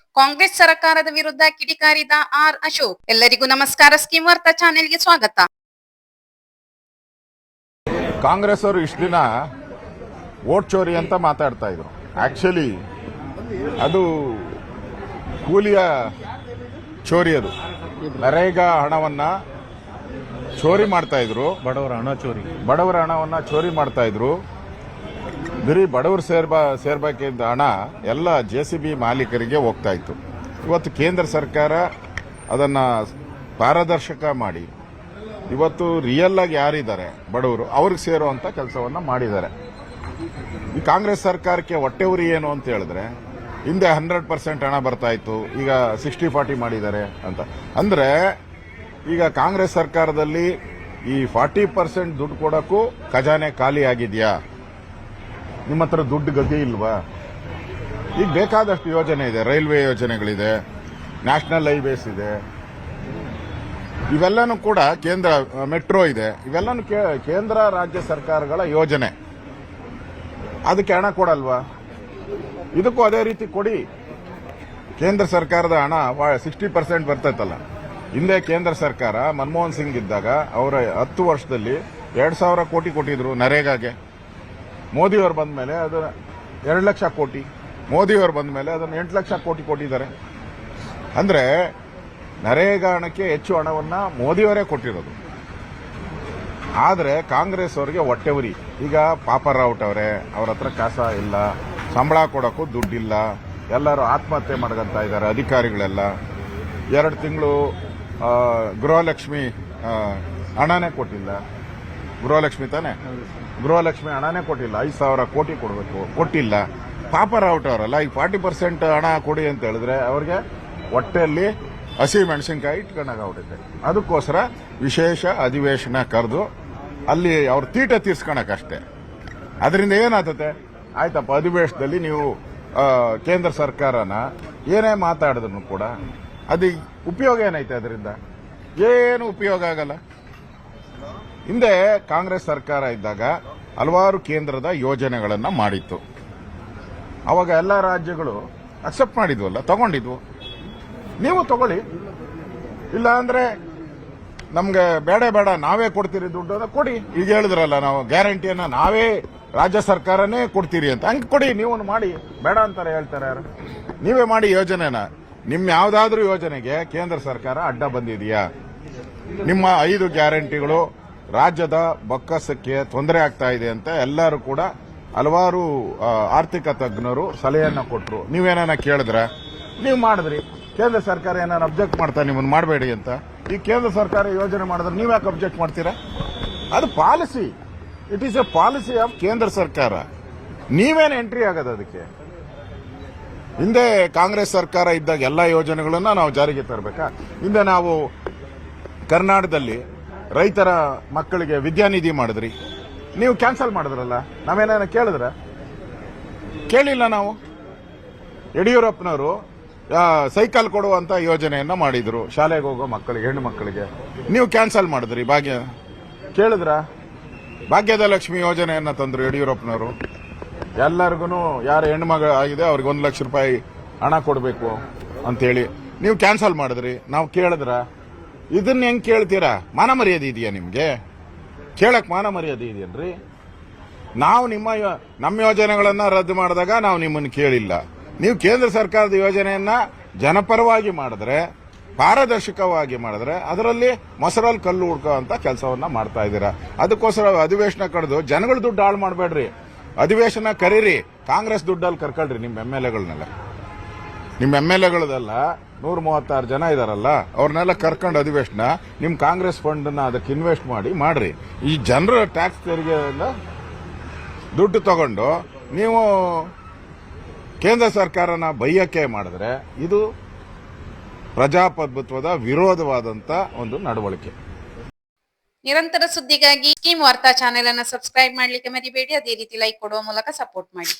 ಕಾಂಗ್ರೆಸ್ ಸರ್ಕಾರದ ವಿರುದ್ಧ ಕಿಡಿಕಾರಿದ ಆರ್ ಅಶೋಕ್. ಎಲ್ಲರಿಗೂ ನಮಸ್ಕಾರ. ಸ್ಕೀಮ್ ವಾರ್ತಾ ಚಾನೆಲ್ಗೆ ಸ್ವಾಗತ. ಕಾಂಗ್ರೆಸ್ ಅವರು ಇಷ್ಟು ದಿನ ವೋಟ್ ಚೋರಿ ಅಂತ ಮಾತಾಡ್ತಾ ಇದ್ರು. ಆಕ್ಚುಲಿ ಅದು ಕೂಲಿಯ ಚೋರಿ ಅದು. ನರೇಗಾ ಹಣವನ್ನ ಚೋರಿ ಮಾಡ್ತಾ ಇದ್ರು. ಬಡವರ ಹಣ ಚೋರಿ. ಬಡವರ ಹಣವನ್ನ ಚೋರಿ ಮಾಡ್ತಾ ಇದ್ರು. ಬರೀ ಬಡವರು ಸೇರ್ಬಾ ಸೇರ್ಬೇಕಿದ್ದ ಹಣ ಎಲ್ಲ ಜೆ ಸಿ ಬಿ ಮಾಲೀಕರಿಗೆ ಹೋಗ್ತಾ ಇತ್ತು. ಇವತ್ತು ಕೇಂದ್ರ ಸರ್ಕಾರ ಅದನ್ನು ಪಾರದರ್ಶಕ ಮಾಡಿ. ಇವತ್ತು ರಿಯಲ್ ಆಗಿ ಯಾರಿದ್ದಾರೆ ಬಡವರು, ಅವ್ರಿಗೆ ಸೇರುವಂಥ ಕೆಲಸವನ್ನು ಮಾಡಿದ್ದಾರೆ. ಈ ಕಾಂಗ್ರೆಸ್ ಸರ್ಕಾರಕ್ಕೆ ಹೊಟ್ಟೆ ಉರಿ ಏನು ಅಂತ ಹೇಳಿದ್ರೆ, ಹಿಂದೆ ಹಂಡ್ರೆಡ್ ಪರ್ಸೆಂಟ್ ಹಣ ಬರ್ತಾ ಇತ್ತು, ಈಗ ಸಿಕ್ಸ್ಟಿ ಫಾರ್ಟಿ ಮಾಡಿದ್ದಾರೆ ಅಂತ. ಅಂದರೆ, ಈಗ ಕಾಂಗ್ರೆಸ್ ಸರ್ಕಾರದಲ್ಲಿ ಈ ಫಾರ್ಟಿ ಪರ್ಸೆಂಟ್ ದುಡ್ಡು ಕೊಡೋಕ್ಕೂ ಖಜಾನೆ ಖಾಲಿ ಆಗಿದೆಯಾ ನಿಮ್ಮ ಹತ್ರ ದುಡ್ಡು ಗತಿ ಇಲ್ವಾ? ಈಗ ಬೇಕಾದಷ್ಟು ಯೋಜನೆ ಇದೆ, ರೈಲ್ವೆ ಯೋಜನೆಗಳಿದೆ, ನ್ಯಾಷನಲ್ ಹೈವೇಸ್ ಇದೆ. ಇವೆಲ್ಲನೂ ಕೂಡ ಕೇಂದ್ರ, ಮೆಟ್ರೋ ಇದೆ. ಇವೆಲ್ಲನೂ ಕೇಂದ್ರ, ರಾಜ್ಯ ಸರ್ಕಾರಗಳ ಯೋಜನೆ. ಅದಕ್ಕೆ ಹಣ ಕೊಡಲ್ವಾ? ಇದಕ್ಕೂ ಅದೇ ರೀತಿ ಕೊಡಿ. ಕೇಂದ್ರ ಸರ್ಕಾರದ ಹಣ ಸಿಕ್ಸ್ಟಿ ಪರ್ಸೆಂಟ್ ಬರ್ತೈತಲ್ಲ. ಹಿಂದೆ ಕೇಂದ್ರ ಸರ್ಕಾರ ಮನಮೋಹನ್ ಸಿಂಗ್ ಇದ್ದಾಗ, ಅವರ ಹತ್ತು ವರ್ಷದಲ್ಲಿ ಎರಡ್ ಸಾವಿರ ಕೋಟಿ ಕೊಟ್ಟಿದ್ರು ನರೇಗಾಗೆ. ಮೋದಿಯವರು ಬಂದ ಮೇಲೆ ಅದು ಎರಡು ಲಕ್ಷ ಕೋಟಿ, ಮೋದಿಯವರು ಬಂದ ಮೇಲೆ ಅದನ್ನು ಎಂಟು ಲಕ್ಷ ಕೋಟಿ ಕೊಟ್ಟಿದ್ದಾರೆ. ಅಂದ್ರೆ ನರೇಗಾಣಕ್ಕೆ ಹೆಚ್ಚು ಹಣವನ್ನ ಮೋದಿಯವರೇ ಕೊಟ್ಟಿರೋದು. ಆದರೆ ಕಾಂಗ್ರೆಸ್ ಅವರಿಗೆ ಹೊಟ್ಟೆ ಉರಿ. ಈಗ ಪಾಪರಾವುಟ್ ಅವರೇ, ಅವ್ರ ಹತ್ರ ಕಾಸ ಇಲ್ಲ, ಸಂಬಳ ಕೊಡೋಕ್ಕೂ ದುಡ್ಡಿಲ್ಲ, ಎಲ್ಲರೂ ಆತ್ಮಹತ್ಯೆ ಮಾಡ್ಕೊಂತ ಇದ್ದಾರೆ ಅಧಿಕಾರಿಗಳೆಲ್ಲ. ಎರಡು ತಿಂಗಳು ಗೃಹಲಕ್ಷ್ಮಿ ಹಣನೇ ಕೊಟ್ಟಿಲ್ಲ. ಗೃಹಲಕ್ಷ್ಮಿ ತಾನೆ? ಗೃಹಲಕ್ಷ್ಮಿ ಹಣನೇ ಕೊಟ್ಟಿಲ್ಲ ಐದು ಸಾವಿರ ಕೋಟಿ ಕೊಡಬೇಕು. ಕೊಟ್ಟಿಲ್ಲ. ಪಾಪರಾವುಟ್ ಅವರಲ್ಲ ಈಗ ಫಾರ್ಟಿ ಪರ್ಸೆಂಟ್ ಹಣ ಕೊಡಿ ಅಂತ ಹೇಳಿದ್ರೆ ಅವ್ರಿಗೆ ಹೊಟ್ಟೆಯಲ್ಲಿ ಹಸಿ ಮೆಣಸಿನ್ಕಾಯಿ ಇಟ್ಕೊಂಡಾಗ್ಬಿಟ್ಟಿದೆ ಅದಕ್ಕೋಸ್ಕರ ವಿಶೇಷ ಅಧಿವೇಶನ ಕರೆದು ಅಲ್ಲಿ ಅವ್ರ ತೀಟ ತೀರ್ಸ್ಕೊಳಕಷ್ಟೇ ಅದರಿಂದ ಏನಾಗ್ತತೆ ಆಯ್ತಪ್ಪ ಅಧಿವೇಶನದಲ್ಲಿ ನೀವು ಕೇಂದ್ರ ಸರ್ಕಾರನ ಏನೇ ಮಾತಾಡಿದ್ರು ಕೂಡ ಅದು ಉಪಯೋಗ ಏನೈತೆ ಅದರಿಂದ? ಏನು ಉಪಯೋಗ ಆಗಲ್ಲ? ಹಿಂದೆ ಕಾಂಗ್ರೆಸ್ ಸರ್ಕಾರ ಇದ್ದಾಗ ಹಲವಾರು ಕೇಂದ್ರದ ಯೋಜನೆಗಳನ್ನು ಮಾಡಿತ್ತು. ಅವಾಗ ಎಲ್ಲ ರಾಜ್ಯಗಳು ಅಕ್ಸೆಪ್ಟ್ ಮಾಡಿದ್ವಲ್ಲ, ತಗೊಂಡಿದ್ವು. ನೀವು ತಗೊಳ್ಳಿ. ಇಲ್ಲ ಅಂದ್ರೆ ನಮ್ಗೆ ಬೇಡ ಬೇಡ, ನಾವೇ ಕೊಡ್ತೀರಿ ದುಡ್ಡು ಅಂತ ಕೊಡಿ. ಈಗ ಹೇಳಿದ್ರಲ್ಲ ನಾವು ಗ್ಯಾರಂಟಿಯನ್ನ ನಾವೇ ರಾಜ್ಯ ಸರ್ಕಾರನೇ ಕೊಡ್ತೀರಿ ಅಂತ. ಹಂಗೆ ಕೊಡಿ ನೀವು ಮಾಡಿ. ಬೇಡ ಅಂತಾರೆ, ಹೇಳ್ತಾರೆ ಯಾರು. ನೀವೇ ಮಾಡಿ ಯೋಜನೆನ. ನಿಮ್ ಯಾವ್ದಾದ್ರೂ ಯೋಜನೆಗೆ ಕೇಂದ್ರ ಸರ್ಕಾರ ಅಡ್ಡ ಬಂದಿದೆಯಾ? ನಿಮ್ಮ ಐದು ಗ್ಯಾರಂಟಿಗಳು ರಾಜ್ಯದ ಬೊಕ್ಕಸಕ್ಕೆ ತೊಂದರೆ ಆಗ್ತಾ ಇದೆ ಅಂತ ಎಲ್ಲರೂ ಕೂಡ ಹಲವಾರು ಆರ್ಥಿಕ ತಜ್ಞರು ಸಲಹೆಯನ್ನು ಕೊಟ್ಟರು ನೀವೇನ ಕೇಳಿದ್ರ? ನೀವು ಮಾಡಿದ್ರಿ. ಕೇಂದ್ರ ಸರ್ಕಾರ ಏನಾರು ಅಬ್ಜೆಕ್ಟ್ ಮಾಡ್ತಾ ನಿಮ್ಮನ್ನು ಮಾಡಬೇಡಿ ಅಂತ. ಈ ಕೇಂದ್ರ ಸರ್ಕಾರ ಯೋಜನೆ ಮಾಡಿದ್ರೆ ನೀವು ಯಾಕೆ ಅಬ್ಜೆಕ್ಟ್ ಮಾಡ್ತೀರಾ? ಅದು policy. It is a policy of ಕೇಂದ್ರ ಸರ್ಕಾರ. ನೀವೇನು ಎಂಟ್ರಿ ಆಗೋದು ಅದಕ್ಕೆ? ಹಿಂದೆ ಕಾಂಗ್ರೆಸ್ ಸರ್ಕಾರ ಇದ್ದಾಗ ಎಲ್ಲ ಯೋಜನೆಗಳನ್ನು ನಾವು ಜಾರಿಗೆ ತರಬೇಕಾ? ಹಿಂದೆ ನಾವು ಕರ್ನಾಟಕದಲ್ಲಿ ರೈತರ ಮಕ್ಕಳಿಗೆ ವಿದ್ಯಾನಿಧಿ ಮಾಡಿದ್ರಿ. ನೀವು ಕ್ಯಾನ್ಸಲ್ ಮಾಡಿದ್ರಲ್ಲ ನಾವೇನ ಕೇಳಿದ್ರ? ಕೇಳಿಲ್ಲ ನಾವು. ಯಡಿಯೂರಪ್ಪನವರು ಸೈಕಲ್ ಕೊಡುವಂತ ಯೋಜನೆಯನ್ನ ಮಾಡಿದ್ರು, ಶಾಲೆಗೆ ಹೋಗೋ ಮಕ್ಕಳಿಗೆ, ಹೆಣ್ಣು ಮಕ್ಕಳಿಗೆ. ನೀವು ಕ್ಯಾನ್ಸಲ್ ಮಾಡಿದ್ರಿ, ಭಾಗ್ಯ. ಕೇಳಿದ್ರ? ಭಾಗ್ಯದ ಲಕ್ಷ್ಮಿ ಯೋಜನೆಯನ್ನ ತಂದ್ರು ಯಡಿಯೂರಪ್ಪನವರು. ಎಲ್ಲರಿಗೂ ಯಾರು ಹೆಣ್ಣು ಮಗ ಆಗಿದೆ, ಅವ್ರಿಗೆ ಒಂದು ಲಕ್ಷ ರೂಪಾಯಿ ಹಣ ಕೊಡಬೇಕು ಅಂತೇಳಿ. ನೀವು ಕ್ಯಾನ್ಸಲ್ ಮಾಡಿದ್ರಿ, ನಾವು ಕೇಳಿದ್ರ? ಇದನ್ನ ಹೆಂಗ್ ಕೇಳ್ತೀರಾ? ಮಾನ ಮರ್ಯಾದೆ ಇದೆಯಾ ನಿಮ್ಗೆ? ಕೇಳಕ್ ಮಾನ ಮರ್ಯಾದೆ ಇದೆಯನ್ರಿ? ನಾವು ನಿಮ್ಮ ನಮ್ಮ ಯೋಜನೆಗಳನ್ನ ರದ್ದು ಮಾಡಿದಾಗ ನಾವು ನಿಮ್ಮನ್ನು ಕೇಳಿಲ್ಲ. ನೀವು ಕೇಂದ್ರ ಸರ್ಕಾರದ ಯೋಜನೆಯನ್ನ ಜನಪರವಾಗಿ ಮಾಡಿದ್ರೆ, ಪಾರದರ್ಶಕವಾಗಿ ಮಾಡಿದ್ರೆ, ಅದರಲ್ಲಿ ಮೊಸರಲ್ಲಿ ಕಲ್ಲು ಹುಡ್ಕೋ ಅಂತ ಕೆಲಸವನ್ನ ಮಾಡ್ತಾ ಇದ್ದೀರಾ. ಅದಕ್ಕೋಸ್ಕರ ಅಧಿವೇಶನ ಕಡ್ದು ಜನಗಳ ದುಡ್ಡು ಹಾಳು ಮಾಡಬೇಡ್ರಿ. ಅಧಿವೇಶನ ಕರೀರಿ. ಕಾಂಗ್ರೆಸ್ ದುಡ್ಡಲ್ಲಿ ಕರ್ಕೊಳ್ರಿ ನಿಮ್ಮ ಎಂ ಎಲ್ ಎಗಳನ್ನೆಲ್ಲ. ನಿಮ್ಮ ಎಂ ಎಲ್ ಎಗಳದೆಲ್ಲ ನೂರ ಮೂವತ್ತಾರು ಜನ ಇದಾರಲ್ಲ, ಅವ್ರನ್ನೆಲ್ಲ ಕರ್ಕೊಂಡು ಅಧಿವೇಶನ ನಿಮ್ಮ ಕಾಂಗ್ರೆಸ್ ಫಂಡನ್ನ ಅದಕ್ಕೆ ಇನ್ವೆಸ್ಟ್ ಮಾಡಿ, ಮಾಡ್ರಿ. ಈ ಜನರ ಟ್ಯಾಕ್ಸ್ ತೆರಿಗೆಯಿಂದ ದುಡ್ಡು ತಗೊಂಡು ನೀವು ಕೇಂದ್ರ ಸರ್ಕಾರನ ಬೈಯಕ್ಕೆ ಮಾಡಿದ್ರೆ ಇದು ಪ್ರಜಾಪ್ರಭುತ್ವದ ವಿರೋಧವಾದಂತ ಒಂದು ನಡವಳಿಕೆ. ನಿರಂತರ ಸುದ್ದಿಗಾಗಿ ಸ್ಕೀಮ್ ವಾರ್ತಾ ಚಾನೆಲ್ ಅನ್ನು ಸಬ್ಸ್ಕ್ರೈಬ್ ಮಾಡ್ಲಿಕ್ಕೆ ಮರಿಬೇಡಿ. ಅದೇ ರೀತಿ ಲೈಕ್ ಕೊಡುವ ಮೂಲಕ ಸಪೋರ್ಟ್ ಮಾಡಿ.